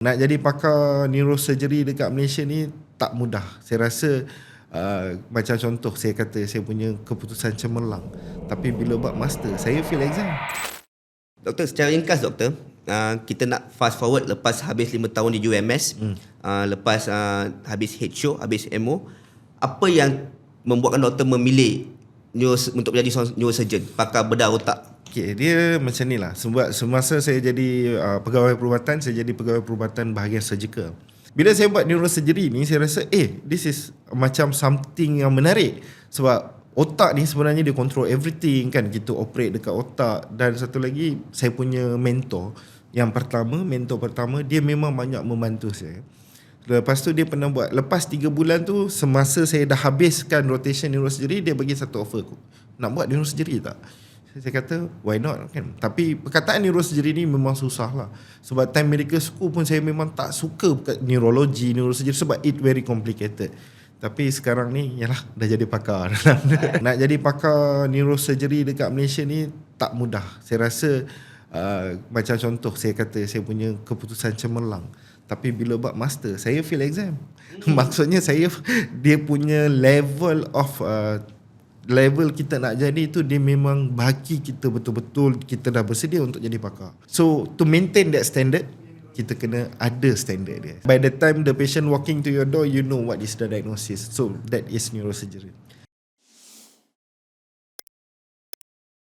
Nak jadi pakar neurosurgery dekat Malaysia ni tak mudah. Saya rasa uh, macam contoh saya kata saya punya keputusan cemerlang. Tapi bila buat master, saya fail exam. Doktor, secara ringkas doktor, uh, kita nak fast forward lepas habis 5 tahun di UMS, hmm. uh, lepas uh, habis HO, habis MO, apa yang membuatkan doktor memilih neuro, untuk menjadi neurosurgeon, pakar bedah otak? Okay, dia macam ni lah. Sebab semasa saya jadi uh, pegawai perubatan, saya jadi pegawai perubatan bahagian surgical. Bila saya buat neurosurgery ni, saya rasa eh, this is macam something yang menarik. Sebab otak ni sebenarnya dia control everything kan. Kita operate dekat otak. Dan satu lagi, saya punya mentor. Yang pertama, mentor pertama, dia memang banyak membantu saya. Lepas tu dia pernah buat Lepas 3 bulan tu Semasa saya dah habiskan Rotation neurosurgery Dia bagi satu offer aku Nak buat neurosurgery tak? Saya kata why not kan? Tapi perkataan neurosurgery ni memang susah lah. Sebab time medical school pun Saya memang tak suka neurologi Neurosurgery sebab it very complicated. Tapi sekarang ni Yalah dah jadi pakar. Nak jadi pakar Neurosurgery dekat Malaysia ni Tak mudah. Saya rasa uh, Macam contoh Saya kata Saya punya keputusan cemerlang. Tapi bila buat master Saya fail exam. Maksudnya saya Dia punya level of uh, level kita nak jadi itu dia memang bagi kita betul-betul kita dah bersedia untuk jadi pakar. So to maintain that standard kita kena ada standard dia. By the time the patient walking to your door you know what is the diagnosis. So that is neurosurgery.